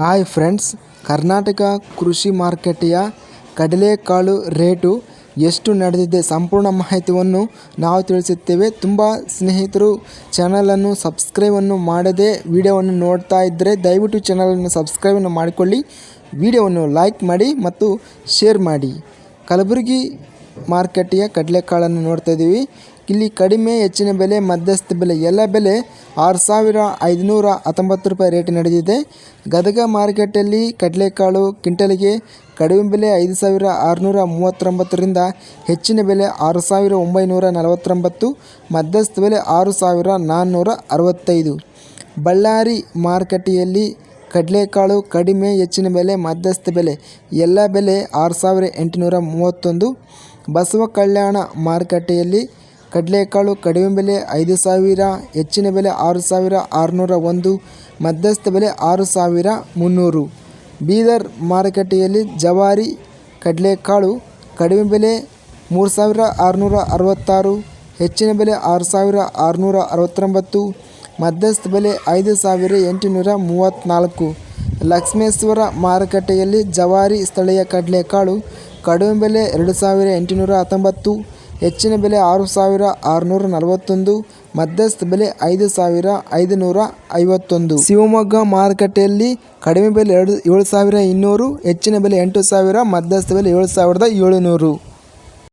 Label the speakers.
Speaker 1: Hi friends Karnataka ಕೃಷಿ ಮಾರುಕಟ್ಟೆಯ ಕಡಲೆಕಾಳು ರೇಟು ಎಷ್ಟು ನಡೆದಿದೆ ಸಂಪೂರ್ಣ ಮಾಹಿತಿಯನ್ನು ನಾವು ತಿಳಿಸುತ್ತೇವೆ. ತುಂಬ ಸ್ನೇಹಿತರು ಚಾನಲನ್ನು ಸಬ್ಸ್ಕ್ರೈಬನ್ನು ಮಾಡದೆ ವಿಡಿಯೋವನ್ನು ನೋಡ್ತಾ ಇದ್ದರೆ ದಯವಿಟ್ಟು ಚಾನಲನ್ನು ಸಬ್ಸ್ಕ್ರೈಬನ್ನು ಮಾಡಿಕೊಳ್ಳಿ. ವಿಡಿಯೋವನ್ನು ಲೈಕ್ ಮಾಡಿ ಮತ್ತು ಶೇರ್ ಮಾಡಿ. ಕಲಬುರಗಿ ಮಾರುಕಟ್ಟೆಯ ಕಡಲೆಕಾಳನ್ನು ನೋಡ್ತಾ ಇದ್ದೀವಿ. ಇಲ್ಲಿ ಕಡಿಮೆ ಹೆಚ್ಚಿನ ಬೆಲೆ, ಮಧ್ಯಸ್ಥ ಬೆಲೆ, ಎಲ್ಲ ಬೆಲೆ ಆರು ಸಾವಿರ ಐದುನೂರ ಹತ್ತೊಂಬತ್ತು ರೂಪಾಯಿ ರೇಟ್ ನಡೆದಿದೆ. ಗದಗ ಮಾರುಕಟ್ಟೆಯಲ್ಲಿ ಕಡಲೆಕಾಳು ಕ್ವಿಂಟಲ್ಗೆ ಕಡಿಮೆ ಬೆಲೆ ಐದು ಸಾವಿರ ಆರುನೂರ ಮೂವತ್ತೊಂಬತ್ತರಿಂದ ಹೆಚ್ಚಿನ ಬೆಲೆ ಆರು ಸಾವಿರ ಒಂಬೈನೂರ ನಲವತ್ತೊಂಬತ್ತು, ಮಧ್ಯಸ್ಥ ಬೆಲೆ ಆರು ಸಾವಿರ ನಾನ್ನೂರ ಅರವತ್ತೈದು. ಬಳ್ಳಾರಿ ಮಾರುಕಟ್ಟೆಯಲ್ಲಿ ಕಡಲೆಕಾಳು ಕಡಿಮೆ, ಹೆಚ್ಚಿನ ಬೆಲೆ, ಮಧ್ಯಸ್ಥ ಬೆಲೆ, ಎಲ್ಲ ಬೆಲೆ ಆರು ಸಾವಿರ ಎಂಟುನೂರ ಮೂವತ್ತೊಂದು. ಬಸವ ಕಲ್ಯಾಣ ಮಾರುಕಟ್ಟೆಯಲ್ಲಿ ಕಡಲೆಕಾಳು ಕಡಿಮೆ ಬೆಲೆ ಐದು ಸಾವಿರ, ಹೆಚ್ಚಿನ ಬೆಲೆ ಆರು ಸಾವಿರ, ಆರುನೂರ ಒಂದು, ಮಧ್ಯಸ್ಥ ಬೆಲೆ ಆರು ಸಾವಿರ ಮುನ್ನೂರು. ಬೀದರ್ ಮಾರುಕಟ್ಟೆಯಲ್ಲಿ ಜವಾರಿ ಕಡಲೆಕಾಳು ಕಡಿಮೆ ಬೆಲೆ ಮೂರು ಸಾವಿರ ಆರುನೂರ ಅರವತ್ತಾರು, ಹೆಚ್ಚಿನ ಬೆಲೆ ಆರು ಸಾವಿರ ಆರುನೂರ ಅರವತ್ತೊಂಬತ್ತು, ಮಧ್ಯಸ್ಥ ಬೆಲೆ ಐದು ಸಾವಿರ ಎಂಟುನೂರ ಮೂವತ್ತ್ನಾಲ್ಕು ಲಕ್ಷ್ಮೇಶ್ವರ ಮಾರುಕಟ್ಟೆಯಲ್ಲಿ ಜವಾರಿ ಸ್ಥಳೀಯ ಕಡಲೆಕಾಳು ಕಡಿಮೆ ಬೆಲೆ ಎರಡು ಸಾವಿರ ಎಂಟುನೂರ ಹತ್ತೊಂಬತ್ತು ಹೆಚ್ಚಿನ ಬೆಲೆ ಆರು ಸಾವಿರ ಆರುನೂರ ನಲವತ್ತೊಂದು, ಮಧ್ಯಸ್ಥ ಬೆಲೆ ಐದು ಸಾವಿರ ಐದುನೂರ ಐವತ್ತೊಂದು. ಶಿವಮೊಗ್ಗ ಮಾರುಕಟ್ಟೆಯಲ್ಲಿ ಕಡಿಮೆ ಬೆಲೆ ಎರಡು ಏಳು ಸಾವಿರ ಇನ್ನೂರು, ಹೆಚ್ಚಿನ ಬೆಲೆ ಎಂಟು ಸಾವಿರ, ಮಧ್ಯಸ್ಥ ಬೆಲೆ ಏಳು ಸಾವಿರದ ಏಳುನೂರು.